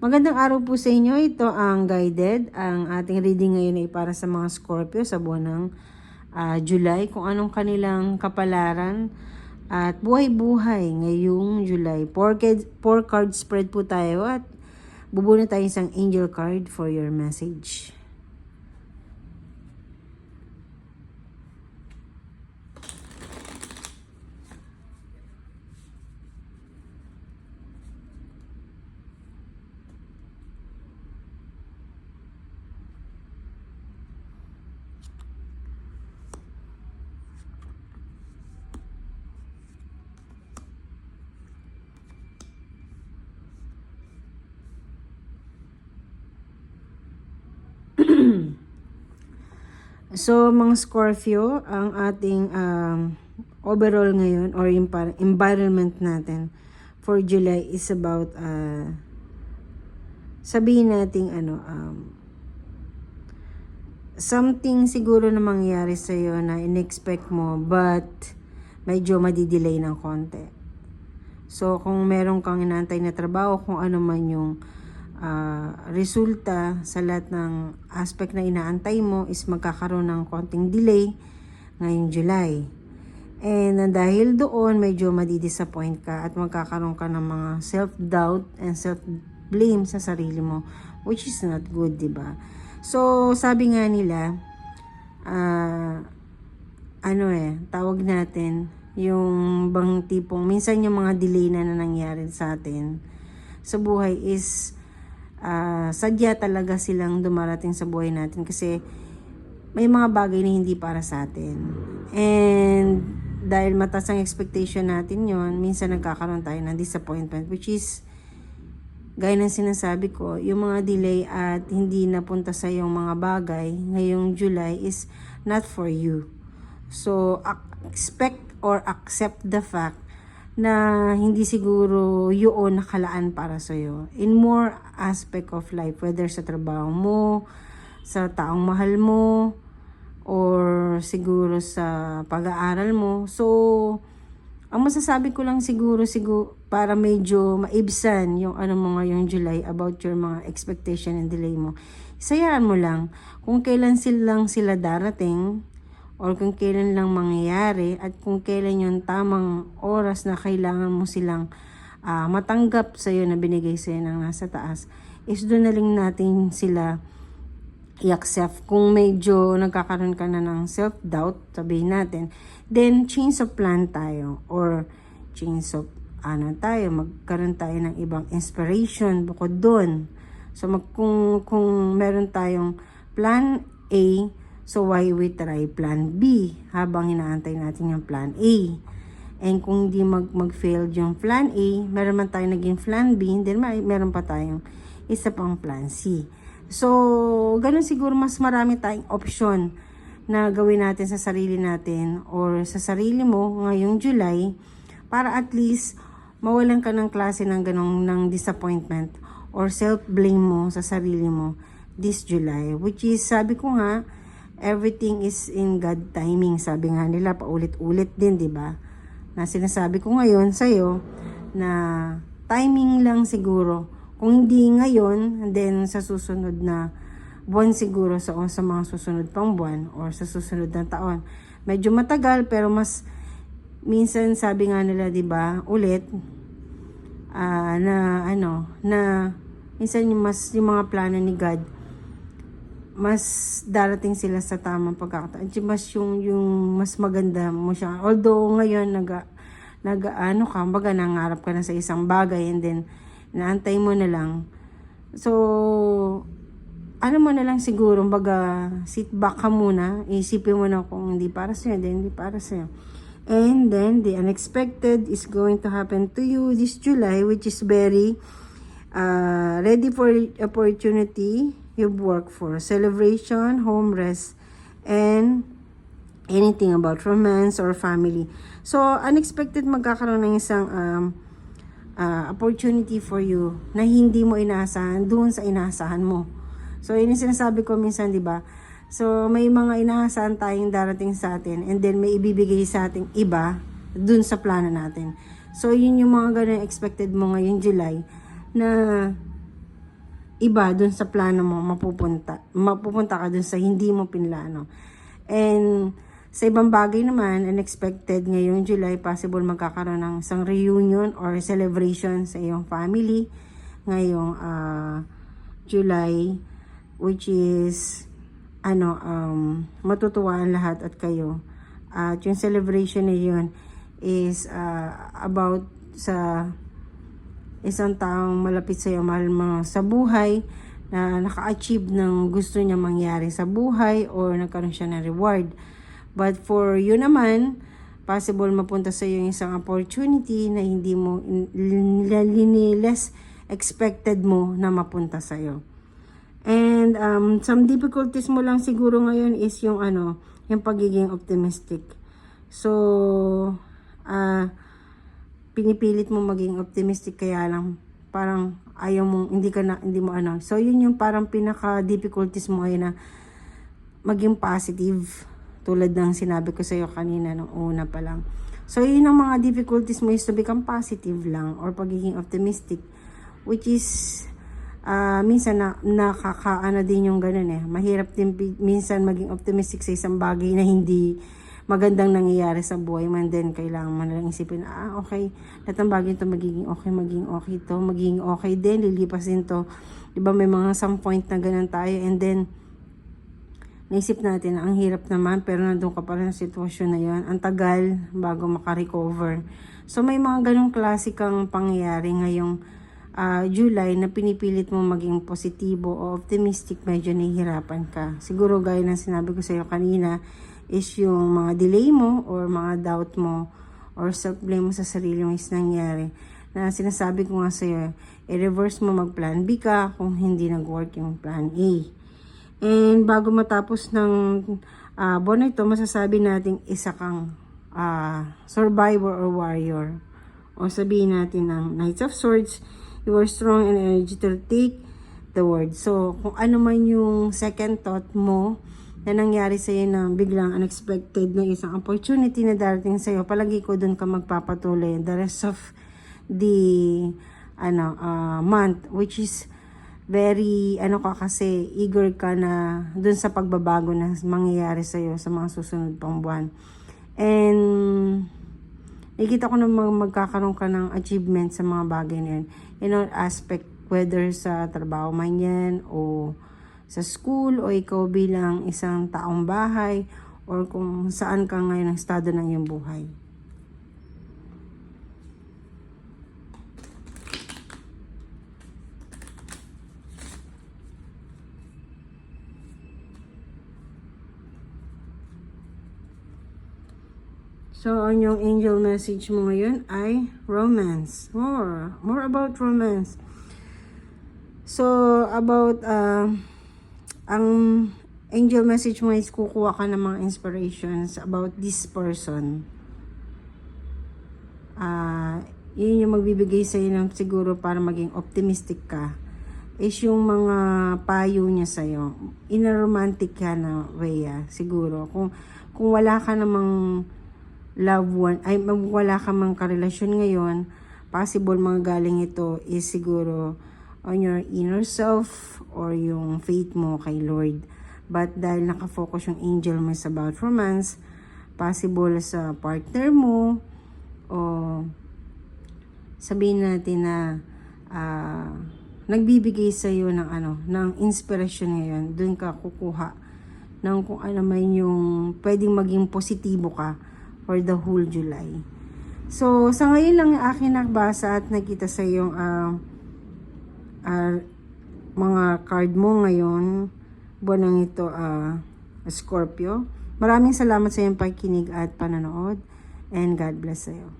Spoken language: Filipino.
Magandang araw po sa inyo. Ito ang guided. Ang ating reading ngayon ay para sa mga Scorpio sa buwan ng ah, July. Kung anong kanilang kapalaran at buhay-buhay ngayong July. Four, card, four card spread po tayo at bubuo na tayo isang angel card for your message. So, mga Scorpio, ang ating um, overall ngayon or environment natin for July is about uh, sabihin nating ano um, something siguro na mangyayari sa iyo na inexpect mo but medyo madidelay ng konti. So, kung meron kang inantay na trabaho, kung ano man yung ah, resulta sa lahat ng aspect na inaantay mo is magkakaroon ng konting delay ngayong July. And uh, dahil doon, medyo madidisappoint ka at magkakaroon ka ng mga self-doubt and self-blame sa sarili mo, which is not good, di ba? So, sabi nga nila, ah, ano eh, tawag natin, yung bang tipong, minsan yung mga delay na nangyari sa atin sa buhay is ah, sadya talaga silang dumarating sa buhay natin kasi may mga bagay na hindi para sa atin. And dahil mataas ang expectation natin yon minsan nagkakaroon tayo ng disappointment which is gaya ng sinasabi ko, yung mga delay at hindi napunta sa yung mga bagay ngayong July is not for you. So, expect or accept the fact na hindi siguro yun nakalaan para sa iyo. In more aspect of life, whether sa trabaho mo, sa taong mahal mo, or siguro sa pag-aaral mo. So, ang masasabi ko lang siguro, siguro para medyo maibsan yung ano mo ngayong July about your mga expectation and delay mo. Isayaan mo lang kung kailan silang sila darating or kung kailan lang mangyayari at kung kailan yung tamang oras na kailangan mo silang ah, matanggap sa iyo na binigay sa iyo ng nasa taas is doon na lang natin sila i-accept kung medyo nagkakaroon ka na ng self-doubt, sabihin natin, then change of plan tayo or change of ano tayo, magkaroon tayo ng ibang inspiration bukod doon. So mag, kung, kung meron tayong plan A, so why we try plan B habang inaantay natin yung plan A. And kung hindi mag, mag-fail yung plan A, meron man tayong naging plan B, then may, meron pa tayong isa pang plan C. So, ganun siguro mas marami tayong option na gawin natin sa sarili natin or sa sarili mo ngayong July para at least mawalan ka ng klase ng ganong ng disappointment or self-blame mo sa sarili mo this July. Which is, sabi ko nga, everything is in God timing. Sabi nga nila, paulit-ulit din, di ba? Na sinasabi ko ngayon sa'yo na timing lang siguro. Kung hindi ngayon, then sa susunod na buwan siguro sa, sa mga susunod pang buwan or sa susunod na taon. Medyo matagal pero mas minsan sabi nga nila 'di ba ulit ah, na ano na minsan yung mas yung mga plano ni God mas darating sila sa tamang pagkakataon. Mas yung, yung mas maganda mo siya. Although ngayon nag nag ano ka, baga nangarap ka na sa isang bagay and then naantay mo na lang. So, ano mo na lang siguro, baga sit back ka muna, isipin mo na kung hindi para sa'yo, then hindi para sa'yo. And then, the unexpected is going to happen to you this July, which is very uh, ready for opportunity you've worked for. Celebration, home rest, and anything about romance or family. So, unexpected magkakaroon ng isang um, uh, opportunity for you na hindi mo inaasahan doon sa inaasahan mo. So, yun yung sinasabi ko minsan, di ba? So, may mga inaasahan tayong darating sa atin and then may ibibigay sa ating iba dun sa plano natin. So, yun yung mga ganun expected mo ngayong July na iba dun sa plano mo mapupunta. Mapupunta ka dun sa hindi mo pinlano. And sa ibang bagay naman, unexpected ngayong July, possible magkakaroon ng isang reunion or celebration sa iyong family ngayong ah, July which is ano um matutuwa ang lahat at kayo. At yung celebration na yun is ah, about sa isang taong malapit sa iyo, mahal mo sa buhay, na naka-achieve ng gusto niya mangyari sa buhay or nagkaroon siya ng reward. But for you naman, possible mapunta sa iyo yung isang opportunity na hindi mo less expected mo na mapunta sa iyo. And um, some difficulties mo lang siguro ngayon is yung ano, yung pagiging optimistic. So, pinipilit mo maging optimistic kaya lang parang ayaw mo hindi ka na hindi mo ano. So yun yung parang pinaka difficulties mo ay na maging positive tulad ng sinabi ko sa iyo kanina nung una pa lang. So yun ang mga difficulties mo is to become positive lang or pagiging optimistic which is ah minsan na nakakaano din yung ganun eh. Mahirap din minsan maging optimistic sa isang bagay na hindi magandang nangyayari sa buhay man din kailangan mo na lang isipin ah okay lahat bagay to magiging okay magiging okay to magiging okay din lilipas din to. Di ba may mga some point na ganun tayo and then naisip natin na ang hirap naman pero nandun ka pa rin sa sitwasyon na yon ang tagal bago makarecover. So may mga ganong klasikang pangyayari ngayong ah, July na pinipilit mo maging positibo o optimistic medyo nahihirapan ka siguro gaya ng sinabi ko sa iyo kanina is yung mga delay mo or mga doubt mo or self-blame mo sa sarili mo is nangyari na sinasabi ko nga sa'yo, i-reverse mo mag-plan B ka kung hindi nag-work yung plan A. And bago matapos ng uh, buwan ito, masasabi natin isa kang ah, survivor or warrior. O sabihin natin ng Knights of Swords, you are strong and energy to take the word. So, kung ano man yung second thought mo na nangyari sa iyo na biglang unexpected na isang opportunity na darating sa iyo, palagi ko doon ka magpapatuloy the rest of the ano ah, month which is very ano ka kasi eager ka na doon sa pagbabago na mangyayari sa iyo sa mga susunod pang buwan. And nakikita ko na mag- magkakaroon ka ng achievement sa mga bagay na yan. In all aspect, whether sa trabaho man yan o sa school o ikaw bilang isang taong bahay or kung saan ka ngayon ang estado ng iyong buhay. So, ang yung angel message mo ngayon ay romance. More. More about romance. So, about, uh, ang angel message mo is kukuha ka ng mga inspirations about this person. Ah, yun yung magbibigay sa ng siguro para maging optimistic ka is yung mga payo niya sa iyo in a romantic ka na way ah, siguro kung kung wala ka namang loved one ay wala ka mang karelasyon ngayon possible mga galing ito is siguro on your inner self or yung faith mo kay Lord. But dahil nakafocus yung angel mo is about romance, possible sa partner mo o sabihin natin na ah, nagbibigay sa iyo ng ano, ng inspiration ngayon. Doon ka kukuha ng kung ano man yung pwedeng maging positibo ka for the whole July. So, sa ngayon lang akin nagbasa at nakita sa yung ah, ah, mga card mo ngayon, buwan ito, ah, Scorpio. Maraming salamat sa iyong pakikinig at panonood and God bless sa.